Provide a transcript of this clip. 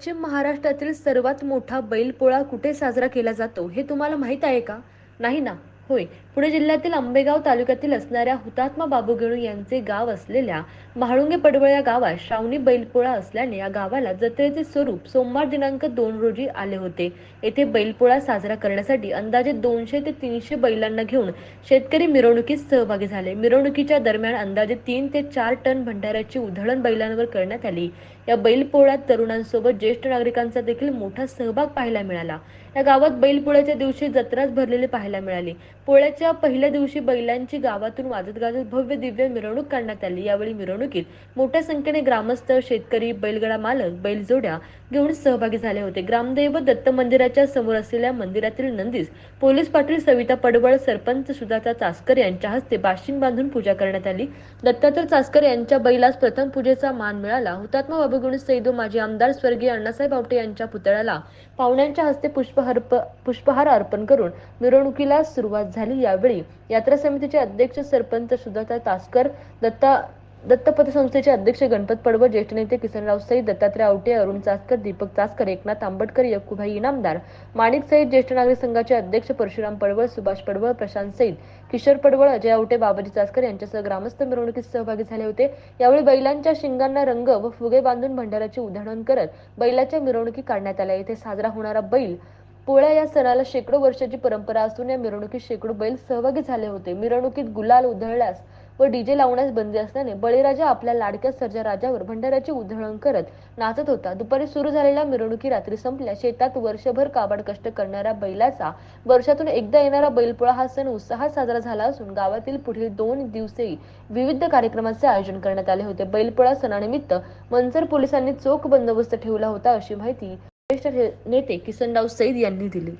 पश्चिम महाराष्ट्रातील सर्वात मोठा बैलपोळा कुठे साजरा केला जातो हे तुम्हाला माहीत आहे का? नाही ना? होय. पुणे जिल्ह्यातील आंबेगाव तालुक्यातील असणाऱ्या हुतात्मा बाबू गेळू यांचे गाव असलेल्या म्हाळुंगे पडवळ या गावात श्रावणी बैलपोळा असल्याने या गावाला जत्रेचे स्वरूप सोमवार दिनांक दोन रोजी आले होते. येथे बैलपोळा साजरा करण्यासाठी अंदाजे दोनशे ते तीनशे बैलांना घेऊन शेतकरी मिरवणुकीत सहभागी झाले. मिरवणुकीच्या दरम्यान अंदाजे तीन ते चार टन भंडाऱ्याची उधळण बैलांवर करण्यात आली. या बैलपोळ्यात तरुणांसोबत ज्येष्ठ नागरिकांचा देखील मोठा सहभाग पाहायला मिळाला. या गावात बैलपोळ्याच्या दिवशी जत्राच भरलेली पाहायला मिळाली. पोळ्याच्या पहिल्या दिवशी बैलांची गावातून वाजत गाजत भव्य दिव्य मिरवणूक काढण्यात आली. यावेळी मिरवणुकीत मोठ्या संख्येने ग्रामस्थ शेतकरी बैलगडा मालक बैलजोड्या घेऊन सहभागी झाले होते. ग्रामदैवत दत्त मंदिराच्या समोर असलेल्या मंदिरातील नंदीस पोलीस पाटील सविता पडवळ सरपंच सुधाचा चासकर यांच्या हस्ते बाशिंग बांधून पूजा करण्यात आली. दत्तात्रय चासकर यांच्या बैलास प्रथम पूजेचा मान मिळाला. हुतात्मा बाबूगुण सैदो माजी आमदार स्वर्गीय अण्णासाहेब आवटे यांच्या पुतळ्याला पाहुण्यांच्या हस्ते पुष्पहार पुष्पहार अर्पण करून मिरवणुकीला सुरुवात झाली. यावेळी. यात्रा समितीचे अध्यक्ष सरपंच सुधाता तासकर दत्ता दत्तपथ अध्यक्ष गणपत पडवळ ज्येष्ठ नेते किसनराव सईद दत्तात्रय आवटे अरुण चासकर दीपक चासकर एकनाथ आंबटकर यक्कुभाई इनामदार माणिक सईद ज्येष्ठ नागरिक संघाचे अध्यक्ष परशुराम पडवळ सुभाष पडवळ प्रशांत सईद किशोर पडवळ अजय आवटे बाबाजी चासकर यांच्यासह ग्रामस्थ मिरवणुकीत सहभागी झाले होते. यावेळी बैलांच्या शिंगांना रंग व फुगे बांधून भंडाराचे उदाहरण करत बैलाच्या मिरवणुकी काढण्यात आल्या. येथे साजरा होणारा बैल पोळ्या या सणाला शेकडो वर्षाची परंपरा असून या मिरवणुकीत शेकडो बैल सहभागी झाले होते. मिरवणुकीत गुलाल उधळल्यास व डीजे लावण्यास बंदी असल्याने बळीराजा आपल्या लाडक्या सर्जा राजावर भंडाऱ्याची उधळण करत नाचत होता. दुपारी सुरू झालेल्या मिरवणुकी रात्री संपल्या. शेतात वर्षभर काबाड कष्ट करणाऱ्या बैलाचा वर्षातून एकदा येणारा बैलपोळा हा सण उत्साहात साजरा झाला असून गावातील पुढील दोन दिवसेही विविध कार्यक्रमाचे आयोजन करण्यात आले होते. बैलपोळा सणानिमित्त मनसर पोलिसांनी चोख बंदोबस्त ठेवला होता अशी माहिती ज्येष्ठ नेते किसनराव सईद यांनी दिली.